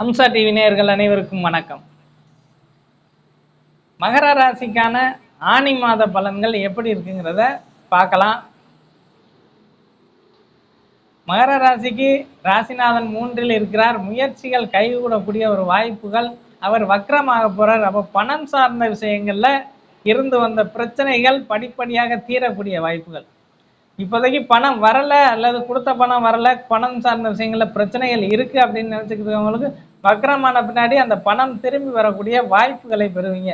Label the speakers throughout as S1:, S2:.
S1: Hamza TV நேயர்கள் அனைவருக்கும் வணக்கம். மகர ராசிக்கான ஆணி மாத பலன்கள் எப்படி இருக்குங்கிறத பார்க்கலாம். மகர ராசிக்கு ராசிநாதன் மூன்றில் இருக்கிறார். முயற்சிகள் கைகூடக்கூடிய ஒரு வாய்ப்புகள். அவர் வக்கரமாக போறார். அப்போ பணம் சார்ந்த விஷயங்கள்ல இருந்து வந்த பிரச்சனைகள் படிப்படியாக தீரக்கூடிய வாய்ப்புகள். இப்போதைக்கு பணம் வரல அல்லது கொடுத்த பணம் வரல பணம் சார்ந்த விஷயங்கள்ல பிரச்சனைகள் இருக்கு அப்படின்னு நினைச்சுக்கிட்டு இருக்கவங்களுக்கு வக்ரமான பின்னாடி அந்த பணம் திரும்பி வரக்கூடிய வாய்ப்புகளை பெறுவீங்க.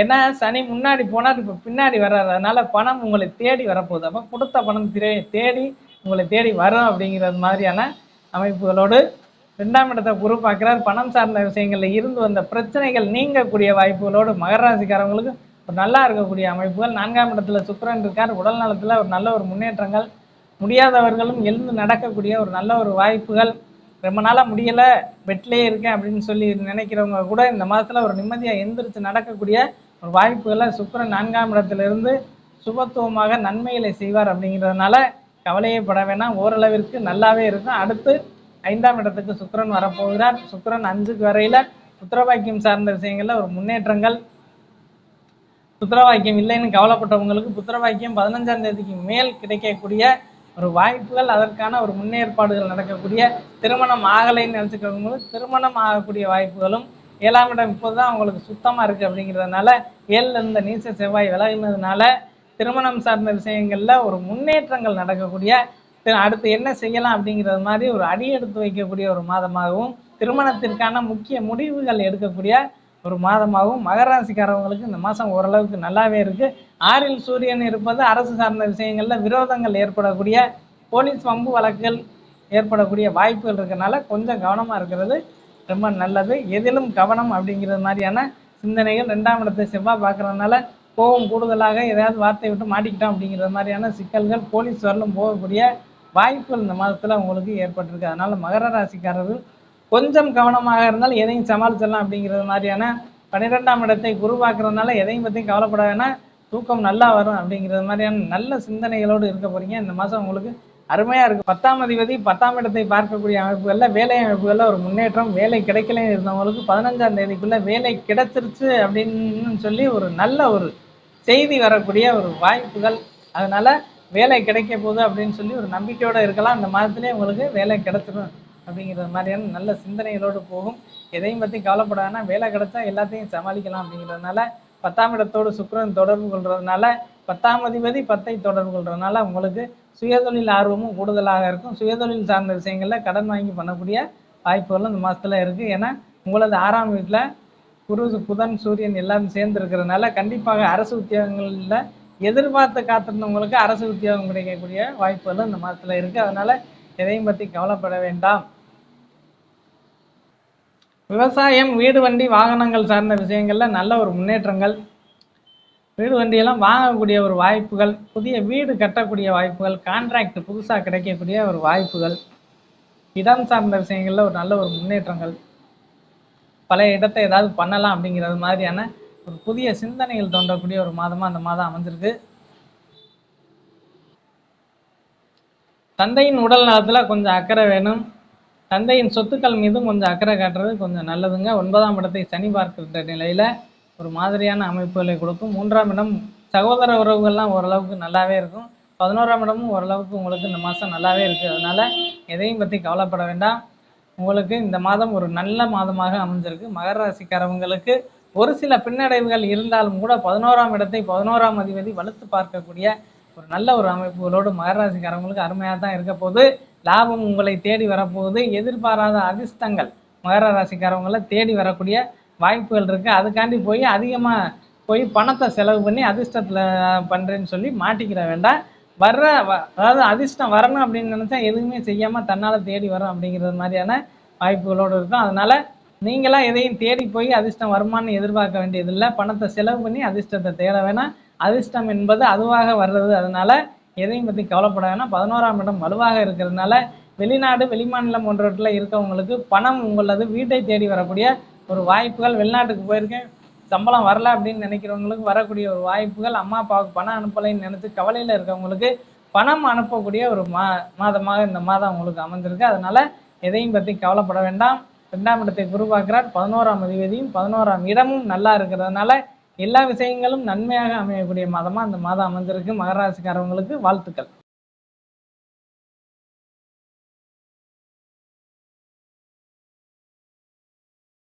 S1: ஏன்னா சனி முன்னாடி போனார் இப்போ பின்னாடி வர்றாரு. அதனால பணம் உங்களை தேடி வரப்போகுது. அப்போ கொடுத்த பணம் தே தேடி உங்களை தேடி வரும் அப்படிங்கிறது மாதிரியான அமைப்புகளோடு ரெண்டாம் இடத்தை குரு பணம் சார்ந்த விஷயங்கள்ல இருந்து வந்த பிரச்சனைகள் நீங்கக்கூடிய வாய்ப்புகளோடு மகராசிக்காரவங்களுக்கு ஒரு நல்லா இருக்கக்கூடிய அமைப்புகள். நான்காம் இடத்துல சுக்கரன் இருக்கார். உடல் நலத்துல ஒரு நல்ல ஒரு முன்னேற்றங்கள். முடியாதவர்களும் எழுந்து நடக்கக்கூடிய ஒரு நல்ல ஒரு வாய்ப்புகள். ரொம்ப நாளாக முடியலை பெட்லேயே இருக்கேன் அப்படின்னு சொல்லி நினைக்கிறவங்க கூட இந்த மாதத்தில் ஒரு நிம்மதியாக எந்திரிச்சு நடக்கக்கூடிய ஒரு வாய்ப்புகளை சுக்கரன் நான்காம் இடத்துலேருந்து சுபத்துவமாக நன்மைகளை செய்வார் அப்படிங்கிறதுனால கவலையே பட வேணாம். ஓரளவிற்கு நல்லாவே இருக்கும். அடுத்து ஐந்தாம் இடத்துக்கு சுக்கரன் வரப்போகிறார். சுக்கரன் அஞ்சுக்கு வரையில் புத்திரவாக்கியம் சார்ந்த விஷயங்களில் ஒரு முன்னேற்றங்கள். புத்திரவாக்கியம் இல்லைன்னு கவலைப்பட்டவங்களுக்கு புத்திரவாக்கியம் பதினஞ்சாம் தேதிக்கு மேல் கிடைக்கக்கூடிய ஒரு வாய்ப்புகள் அதற்கான ஒரு முன்னேற்பாடுகள் நடக்கக்கூடிய திருமணம் ஆகலைன்னு நினச்சிக்கிறவங்களுக்கு திருமணம் ஆகக்கூடிய வாய்ப்புகளும் ஏழாம் இடம் இப்போதான் அவங்களுக்கு சுத்தமாக இருக்குது அப்படிங்கிறதுனால ஏழில் இருந்த நீச செவ்வாய் விலகினதுனால திருமணம் சார்ந்த விஷயங்களில் ஒரு முன்னேற்றங்கள் நடக்கக்கூடிய அடுத்து என்ன செய்யலாம் அப்படிங்கிறது மாதிரி ஒரு அடி எடுத்து வைக்கக்கூடிய ஒரு மாதமாகவும் திருமணத்திற்கான முக்கிய முடிவுகள் எடுக்கக்கூடிய ஒரு மாதமாகவும் மகர ராசிக்காரவங்களுக்கு இந்த மாதம் ஓரளவுக்கு நல்லாவே இருக்குது ஆறில் சூரியன் இருப்பது அரசு சார்ந்த விஷயங்களில் விரோதங்கள் ஏற்படக்கூடிய போலீஸ் வம்பு வழக்குகள் ஏற்படக்கூடிய வாய்ப்புகள் இருக்கறனால கொஞ்சம் கவனமாக இருக்கிறது ரொம்ப நல்லது. எதிலும் கவனம் அப்படிங்கிறது மாதிரியான சிந்தனைகள் ரெண்டாம் இடத்தை செவ்வாய் பார்க்குறதுனால கோபம் கூடுதலாக ஏதாவது வார்த்தை விட்டு மாட்டிக்கிட்டோம் அப்படிங்கிறது மாதிரியான சிக்கல்கள் போலீஸ் வரலும் போகக்கூடிய வாய்ப்புகள் இந்த மாதத்தில் உங்களுக்கு ஏற்பட்டிருக்கு. அதனால் மகர ராசிக்காரர்கள் கொஞ்சம் கவனமாக இருந்தால் எதையும் சமாளிச்சிடலாம் அப்படிங்கிறது மாதிரியான பன்னிரெண்டாம் இடத்தை குருவாக்குறதுனால எதையும் பற்றியும் கவலைப்பட வேணாம். தூக்கம் நல்லா வரும் அப்படிங்கிறது மாதிரியான நல்ல சிந்தனைகளோடு இருக்க போறீங்க. இந்த மாதம் உங்களுக்கு அருமையாக இருக்கும் பத்தாம் அதிபதி பத்தாம் இடத்தை பார்க்கக்கூடிய அமைப்புகளில் வேலை அமைப்புகளில் ஒரு முன்னேற்றம் வேலை கிடைக்கலன்னு இருந்தவங்களுக்கு பதினஞ்சாம் தேதிக்குள்ள வேலை கிடைச்சிருச்சு அப்படின்னு சொல்லி ஒரு நல்ல ஒரு செய்தி வரக்கூடிய ஒரு வாய்ப்புகள். அதனால வேலை கிடைக்க போகுது அப்படின்னு சொல்லி ஒரு நம்பிக்கையோடு இருக்கலாம். அந்த மாதத்துலேயே உங்களுக்கு வேலை கிடைச்சிடும் அப்படிங்கிறது மாதிரியான நல்ல சிந்தனைகளோடு போகும். எதையும் பற்றி கவலைப்படாதுன்னா வேலை கிடைச்சா எல்லாத்தையும் சமாளிக்கலாம் அப்படிங்கிறதுனால பத்தாம் இடத்தோடு சுக்கரன் தொடர்பு கொள்றதுனால பத்தாம் அதிபதி பத்தை தொடர்பு கொள்றதுனால உங்களுக்கு சுயதொழில் ஆர்வமும் கூடுதலாக இருக்கும். சுயதொழில் சார்ந்த விஷயங்களில் கடன் வாங்கி பண்ணக்கூடிய வாய்ப்புகளும் இந்த மாதத்தில் இருக்குது ஏன்னா உங்களது ஆறாம் வீட்டில் குரு புதன் சூரியன் எல்லாம் சேர்ந்து இருக்கிறதுனால கண்டிப்பாக அரசு உத்தியோகங்களில் எதிர்பார்த்து காத்திருந்தவங்களுக்கு அரசு உத்தியோகம் கிடைக்கக்கூடிய வாய்ப்புகளும் இந்த மாதத்தில் இருக்குது அதனால் எதையும் பற்றி கவலைப்பட வேண்டாம். விவசாயம் வீடு வண்டி வாகனங்கள் சார்ந்த விஷயங்கள்ல நல்ல ஒரு முன்னேற்றங்கள். வீடு வண்டியெல்லாம் வாங்கக்கூடிய ஒரு வாய்ப்புகள். புதிய வீடு கட்டக்கூடிய வாய்ப்புகள். கான்ட்ராக்ட் புதுசாக கிடைக்கக்கூடிய ஒரு வாய்ப்புகள். இடம் சார்ந்த விஷயங்கள்ல ஒரு நல்ல ஒரு முன்னேற்றங்கள். பழைய இடத்தை ஏதாவது பண்ணலாம் அப்படிங்கிறது மாதிரியான ஒரு புதிய சிந்தனைகள் தோன்றக்கூடிய ஒரு மாதமா அந்த மாதம் அமைஞ்சிருக்கு. தந்தையின் உடல் நலத்தில் கொஞ்சம் அக்கறை வேணும். தந்தையின் சொத்துக்கள் மீதும் கொஞ்சம் அக்கறை காட்டுறது கொஞ்சம் நல்லதுங்க. ஒன்பதாம் இடத்தை சனி பார்க்கிற நிலையில ஒரு மாதிரியான அமைப்புகளை கொடுக்கும். மூன்றாம் இடம் சகோதர உறவுகள்லாம் ஓரளவுக்கு நல்லாவே இருக்கும். பதினோராம் இடமும் ஓரளவுக்கு உங்களுக்கு இந்த மாதம் நல்லாவே இருக்குது அதனால எதையும் பற்றி கவலைப்பட வேண்டாம். உங்களுக்கு இந்த மாதம் ஒரு நல்ல மாதமாக அமைஞ்சிருக்கு. மகர ராசிக்காரவங்களுக்கு ஒரு சில பின்னடைவுகள் இருந்தாலும் கூட பதினோராம் இடத்தை பதினோராம் அதிபதி வலுத்து பார்க்கக்கூடிய ஒரு நல்ல ஒரு அமைப்புகளோடு மகராசிக்காரவங்களுக்கு அருமையாக தான் இருக்க போகுது. லாபம் உங்களை தேடி வரப்போகுது. எதிர்பாராத அதிர்ஷ்டங்கள் மகர ராசிக்காரவங்களை தேடி வரக்கூடிய வாய்ப்புகள் இருக்குது அதுக்காண்டி போய் அதிகமாக போய் பணத்தை செலவு பண்ணி அதிர்ஷ்டத்தில் பண்ணுறேன்னு சொல்லி மாட்டிக்கிற வேண்டாம். வர்ற வ- அதாவது அதிர்ஷ்டம் வரணும் அப்படின்னு நினச்சா எதுவுமே செய்யாமல் தன்னால் தேடி வரும் அப்படிங்கிறது மாதிரியான வாய்ப்புகளோடு இருக்கும். அதனால நீங்களாம் எதையும் தேடி போய் அதிர்ஷ்டம் வருமானு எதிர்பார்க்க வேண்டியதில்லை. பணத்தை செலவு பண்ணி அதிர்ஷ்டத்தை தேட வேணாம். அதிர்ஷ்டம் என்பது அதுவாக வர்றது. அதனால எதையும் பற்றி கவலைப்பட வேணாம் பதினோராம் இடம் வலுவாக இருக்கிறதுனால வெளிநாடு வெளிமாநிலம் போன்றவற்றில் இருக்கவங்களுக்கு பணம் உங்களது வீட்டை தேடி வரக்கூடிய ஒரு வாய்ப்புகள். வெளிநாட்டுக்கு போயிருக்கேன். சம்பளம் வரல அப்படின்னு நினைக்கிறவங்களுக்கு வரக்கூடிய ஒரு வாய்ப்புகள். அம்மா அப்பாவுக்கு பணம் அனுப்பலைன்னு நினச்சி கவலையில் இருக்கவங்களுக்கு பணம் அனுப்பக்கூடிய ஒரு மா மாதமாக இந்த மாதம் உங்களுக்கு அமைஞ்சிருக்கு அதனால் எதையும் பற்றி கவலைப்பட வேண்டாம். ரெண்டாம் இடத்தை குரு பார்க்கிறார் பதினோராம் அதிபதியும் பதினோராம் இடமும் நல்லா இருக்கிறதுனால எல்லா விஷயங்களும் நன்மையாக அமையக்கூடிய மாதமா அந்த மாதம் அமைஞ்சிருக்கு மகராசிக்காரவங்களுக்கு வாழ்த்துக்கள்.